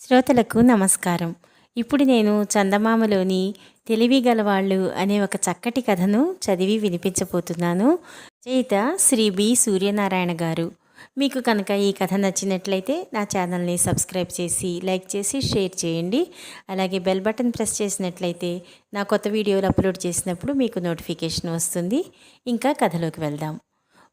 శ్రోతలకు నమస్కారం. ఇప్పుడు నేను చందమామలోని తెలివి గలవాళ్ళు అనే ఒక చక్కటి కథను చదివి వినిపించబోతున్నాను. చేత శ్రీ బి సూర్యనారాయణ గారు. మీకు కనుక ఈ కథ నచ్చినట్లయితే నా ఛానల్ని సబ్స్క్రైబ్ చేసి లైక్ చేసి షేర్ చేయండి. అలాగే బెల్ బటన్ ప్రెస్ చేసినట్లయితే నా కొత్త వీడియోలు అప్లోడ్ చేసినప్పుడు మీకు నోటిఫికేషన్ వస్తుంది. ఇంకా కథలోకి వెళ్దాం.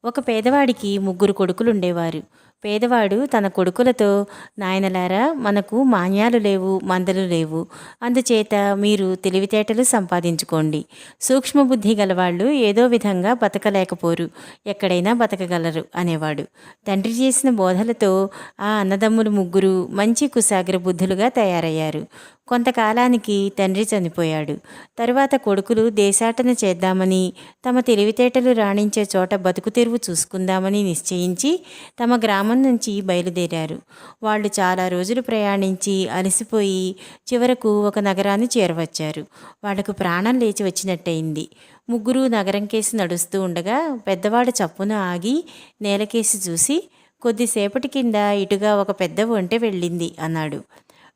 ఒక పేదవాడికి ముగ్గురు కొడుకులు ఉండేవారు. పేదవాడు తన కొడుకులతో నాయనలారా మనకు మాన్యాలు లేవు మందలు లేవు. అందుచేత మీరు తెలివితేటలు సంపాదించుకోండి. సూక్ష్మబుద్ధి గలవాళ్ళు ఏదో విధంగా బతకలేకపోరు. ఎక్కడైనా బతకగలరు అనేవాడు. తండ్రి చేసిన బోధలతో ఆ అన్నదమ్ములు ముగ్గురు మంచి కుసాగ్ర బుద్ధులుగా తయారయ్యారు. కొంతకాలానికి తండ్రి చనిపోయాడు. తరువాత కొడుకులు దేశాటన చేద్దామని తమ తెలివితేటలు రాణించే చోట బతుకు తెరువు చూసుకుందామని నిశ్చయించి తమ గ్రామం నుంచి బయలుదేరారు. వాళ్ళు చాలా రోజులు ప్రయాణించి అలసిపోయి చివరకు ఒక నగరాన్ని చేరవచ్చారు. వాళ్ళకు ప్రాణం లేచి వచ్చినట్టయింది. ముగ్గురు నగరం కేసి నడుస్తూ ఉండగా పెద్దవాడు చప్పున ఆగి నేలకేసి చూసి కొద్దిసేపటి కింద ఇటుగా ఒక పెద్ద ఒంటె వెళ్ళింది అన్నాడు.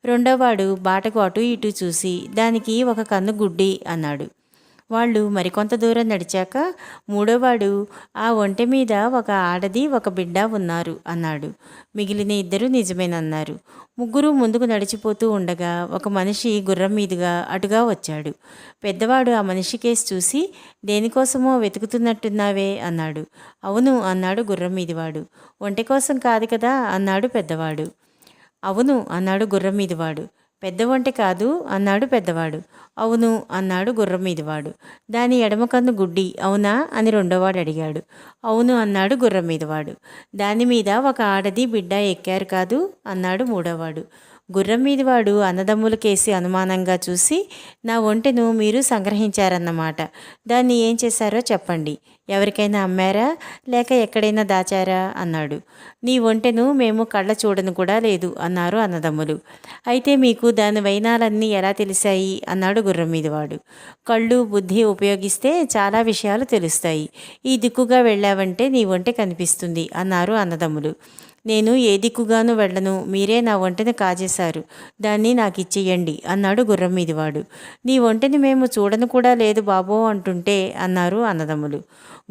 రెండోవాడు బాటకు అటు ఇటు చూసి దానికి ఒక కన్ను గుడ్డి అన్నాడు. వాళ్ళు మరికొంత దూరం నడిచాక మూడోవాడు ఆ ఒంటె మీద ఒక ఆడది ఒక బిడ్డ ఉన్నారు అన్నాడు. మిగిలిన ఇద్దరు నిజమేనన్నారు. ముగ్గురు ముందుకు నడిచిపోతూ ఉండగా ఒక మనిషి గుర్రం మీదుగా అటుగా వచ్చాడు. పెద్దవాడు ఆ మనిషి కేసు చూసి దేనికోసమో వెతుకుతున్నట్టున్నావే అన్నాడు. అవును అన్నాడు గుర్రం మీదివాడు. ఒంటె కోసం కాదు కదా అన్నాడు పెద్దవాడు. అవును అన్నాడు గుర్రం మీదివాడు. పెద్ద వంట కాదు అన్నాడు పెద్దవాడు. అవును అన్నాడు గుర్రం మీదివాడు. దాని ఎడమ కన్ను గుడ్డి అవునా అని రెండోవాడు అడిగాడు. అవును అన్నాడు గుర్రం మీదవాడు. దాని మీద ఒక ఆడది బిడ్డ ఎక్కారు కాదు అన్నాడు మూడోవాడు. గుర్రం మీదివాడు అన్నదమ్ములకేసి అనుమానంగా చూసి నా ఒంటెను మీరు సంగ్రహించారన్నమాట. దాన్ని ఏం చేశారో చెప్పండి. ఎవరికైనా అమ్మారా? లేక ఎక్కడైనా దాచారా? అన్నాడు. నీ ఒంటెను మేము కళ్ళ చూడను కూడా లేదు అన్నారు అన్నదమ్ములు. అయితే మీకు దాని వైనాలన్నీ ఎలా తెలిసాయి? అన్నాడు గుర్రం మీదవాడు. కళ్ళు బుద్ధి ఉపయోగిస్తే చాలా విషయాలు తెలుస్తాయి. ఈ దిక్కుగా వెళ్ళావంటే నీ ఒంటె కనిపిస్తుంది అన్నారు అన్నదమ్ములు. నేను ఏ దిక్కుగాను వెళ్ళను మీరే నా వంటని కాజేశారు. దాన్ని నాకు ఇచ్చేయండి అన్నాడు గుర్రం మీదివాడు. నీ వంటని మేము చూడను కూడా లేదు బాబో అంటుంటే అన్నారు అన్నదమ్ములు.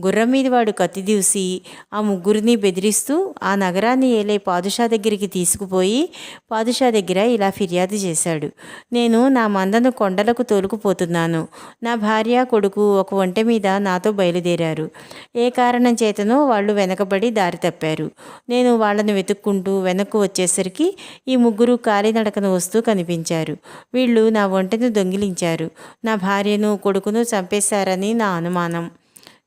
గుర్రం మీదివాడు కత్తి దూసి ఆ ముగ్గురిని బెదిరిస్తూ ఆ నగరాన్ని ఏలే పాదుషా దగ్గరికి తీసుకుపోయి పాదుషా దగ్గర ఇలా ఫిర్యాదు చేశాడు. నేను నా మందను కొండలకు తోలుకుపోతున్నాను. నా భార్య కొడుకు ఒక ఒంటె మీద నాతో బయలుదేరారు. ఏ కారణం చేతనో వాళ్ళు వెనకబడి దారి తప్పారు. నేను వాళ్ళని వెతుక్కుంటూ వెనక్కు వచ్చేసరికి ఈ ముగ్గురు కాలినడకన వస్తూ కనిపించారు. వీళ్ళు నా ఒంటెను దొంగిలించారు. నా భార్యను కొడుకును చంపేశారని నా అనుమానం.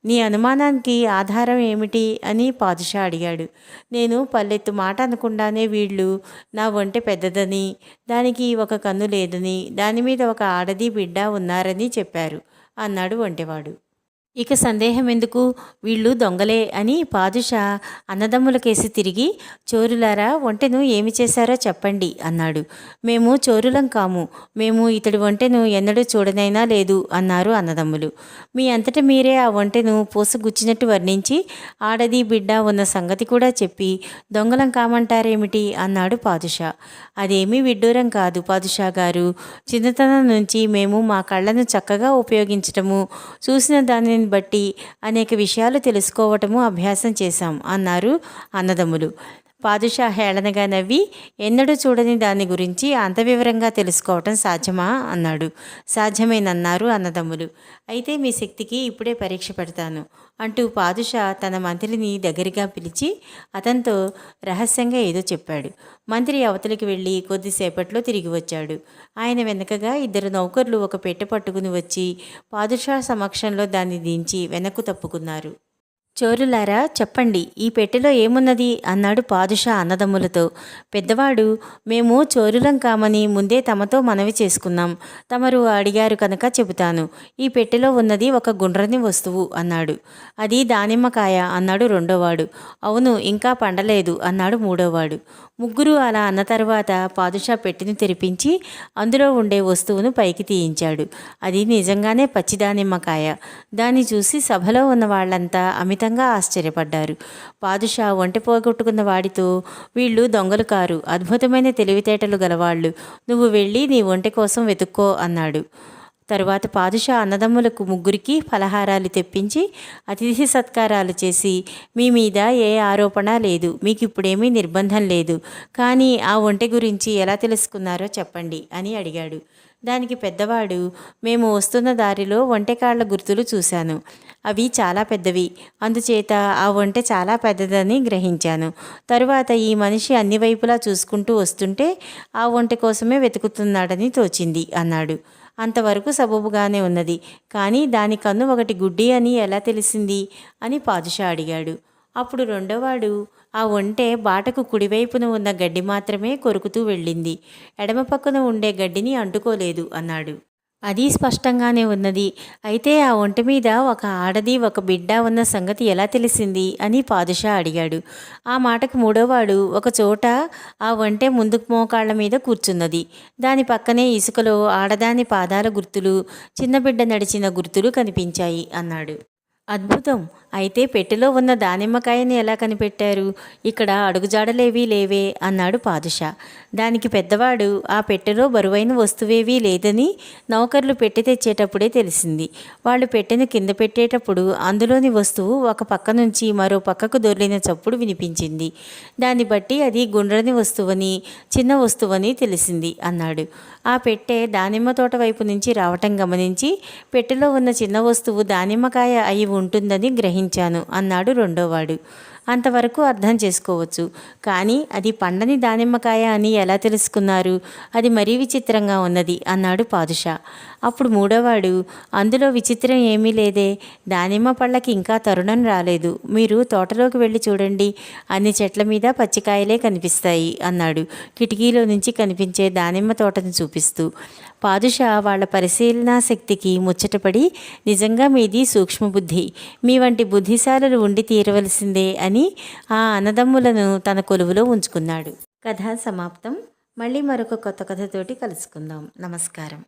నీ అనుమానానికి ఆధారం ఏమిటి అని పాదుషా అడిగాడు. నేను పల్లెత్తు మాట అనకుండానే వీళ్ళు నా ఒంటె పెద్దదని దానికి ఒక కన్ను లేదని దాని మీద ఒక ఆడది బిడ్డ ఉన్నారని చెప్పారు అన్నాడు ఒంటెవాడు. ఇక సందేహం ఎందుకు? వీళ్ళు దొంగలే అని పాదుషా అన్నదమ్ములకేసి తిరిగి చోరులారా ఒంటెను ఏమి చేశారో చెప్పండి అన్నాడు. మేము చోరులం కాము. మేము ఇతడి ఒంటెను ఎన్నడూ చూడనైనా లేదు అన్నారు అన్నదమ్ములు. మీ అంతట మీరే ఆ ఒంటెను పూసగుచ్చినట్టు వర్ణించి ఆడది బిడ్డ ఉన్న సంగతి కూడా చెప్పి దొంగలం కామంటారేమిటి? అన్నాడు పాదుషా. అదేమీ విడ్డూరం కాదు పాదుషా గారు. చిన్నతనం నుంచి మేము మా కళ్ళను చక్కగా ఉపయోగించటము చూసిన దానిని బట్టి అనేక విషయాలు తెలుసుకోవటము అభ్యాసం చేశాం అన్నారు అన్నదమ్ములు. పాదుషా హేళనగా నవ్వి ఎన్నడూ చూడని దాని గురించి అంత వివరంగా తెలుసుకోవటం సాధ్యమా? అన్నాడు. సాధ్యమేనన్నారు అన్నదమ్ములు. అయితే మీ శక్తికి ఇప్పుడే పరీక్ష పెడతాను. అంటూ పాదుషా తన మంత్రిని దగ్గరగా పిలిచి అతనితో రహస్యంగా ఏదో చెప్పాడు. మంత్రి అవతలికి వెళ్ళి కొద్దిసేపట్లో తిరిగి వచ్చాడు. ఆయన వెనకగా ఇద్దరు నౌకర్లు ఒక పెట్టె పట్టుకుని వచ్చి పాదుషా సమక్షంలో దాన్ని దించి వెనక్కు తప్పుకున్నారు. చోరులారా చెప్పండి ఈ పెట్టెలో ఏమున్నది? అన్నాడు పాదుషా అన్నదమ్ములతో. పెద్దవాడు మేము చోరులం కామని ముందే తమతో మనవి చేసుకున్నాం. తమరు అడిగారు కనుక చెబుతాను. ఈ పెట్టెలో ఉన్నది ఒక గుండ్రని వస్తువు అన్నాడు. అది దానిమ్మకాయ అన్నాడు రెండోవాడు. అవును ఇంకా పండలేదు అన్నాడు మూడోవాడు. ముగ్గురు అలా అన్న తర్వాత పాదుషా పెట్టెను తెరిపించి అందులో ఉండే వస్తువును పైకి తీయించాడు. అది నిజంగానే పచ్చిదానిమ్మకాయ. దాన్ని చూసి సభలో ఉన్న వాళ్ళంతా అమిత ఖచ్చితంగా ఆశ్చర్యపడ్డారు. పాదుషా ఒంటె పోగొట్టుకున్న వాడితో వీళ్ళు దొంగలు కారు అద్భుతమైన తెలివితేటలు గలవాళ్ళు నువ్వు వెళ్ళి నీ ఒంటె కోసం వెతుక్కో అన్నాడు. తరువాత పాదుషా అన్నదమ్ములకు ముగ్గురికి ఫలహారాలు తెప్పించి అతిథి సత్కారాలు చేసి మీ మీద ఏ ఆరోపణ లేదు మీకు ఇప్పుడేమీ నిర్బంధం లేదు కానీ ఆ ఒంటె గురించి ఎలా తెలుసుకున్నారో చెప్పండి అని అడిగాడు. దానికి పెద్దవాడు మేము వస్తున్న దారిలో ఒంటెకాళ్ళ గుర్తులు చూశాను. అవి చాలా పెద్దవి. అందుచేత ఆ వంట చాలా పెద్దదని గ్రహించాను. తరువాత ఈ మనిషి అన్ని వైపులా చూసుకుంటూ వస్తుంటే ఆ వంట కోసమే వెతుకుతున్నాడని తోచింది అన్నాడు. అంతవరకు సబబుగానే ఉన్నది. కానీ దాని కన్ను ఒకటి గుడ్డి అని ఎలా తెలిసింది? అని పాదుషా అడిగాడు. అప్పుడు రెండోవాడు ఆ ఒంటె బాటకు కుడివైపున ఉన్న గడ్డి మాత్రమే కొరుకుతూ వెళ్ళింది. ఎడమ పక్కన ఉండే గడ్డిని అంటుకోలేదు అన్నాడు. అది స్పష్టంగానే ఉన్నది. అయితే ఆ ఒంట మీద ఒక ఆడది ఒక బిడ్డ ఉన్న సంగతి ఎలా తెలిసింది అని పాదుషా అడిగాడు. ఆ మాటకు మూడోవాడు ఒక చోట ఆ ఒంటె ముందుకు మోకాళ్ళ మీద కూర్చున్నది. దాని పక్కనే ఇసుకలో ఆడదాని పాదాల గుర్తులు చిన్న బిడ్డ నడిచిన గుర్తులు కనిపించాయి అన్నాడు. అద్భుతం! అయితే పెట్టెలో ఉన్న దానిమ్మకాయని ఎలా కనిపెట్టారు? ఇక్కడ అడుగుజాడలేవీ లేవే అన్నాడు పాదుషా. దానికి పెద్దవాడు ఆ పెట్టెలో బరువైన వస్తువేవీ లేదని నౌకర్లు పెట్టి తెచ్చేటప్పుడే తెలిసింది. వాళ్ళు పెట్టెను కింద పెట్టేటప్పుడు అందులోని వస్తువు ఒక పక్క నుంచి మరో పక్కకు దొర్లిన చప్పుడు వినిపించింది. దాన్ని బట్టి అది గుండ్రని వస్తువని చిన్న వస్తువని తెలిసింది అన్నాడు. ఆ పెట్టె దానిమ్మ తోట వైపు నుంచి రావటం గమనించి పెట్టెలో ఉన్న చిన్న వస్తువు దానిమ్మకాయ అయి ఉంటుందని గ్రహించాను అన్నాడు రెండోవాడు. అంతవరకు అర్థం చేసుకోవచ్చు. కానీ అది పండని దానిమ్మకాయ అని ఎలా తెలుసుకున్నారు? అది మరీ విచిత్రంగా ఉన్నది అన్నాడు పాదుషా. అప్పుడు మూడోవాడు అందులో విచిత్రం ఏమీ లేదే. దానిమ్మ పళ్ళకి ఇంకా తరుణం రాలేదు. మీరు తోటలోకి వెళ్ళి చూడండి. అన్ని చెట్ల మీద పచ్చికాయలే కనిపిస్తాయి అన్నాడు. కిటికీలో నుంచి కనిపించే దానిమ్మ తోటను చూపిస్తూ. పాదుషా వాళ్ళ పరిశీలనా శక్తికి ముచ్చటపడి నిజంగా మీది సూక్ష్మబుద్ధి. మీ వంటి బుద్ధిశాలలు ఉండి తీరవలసిందే అని ఆ అన్నదమ్ములను తన కొలువులో ఉంచుకున్నాడు. కథ సమాప్తం. మళ్ళీ మరొక కొత్త కథతోటి కలుసుకుందాం. నమస్కారం.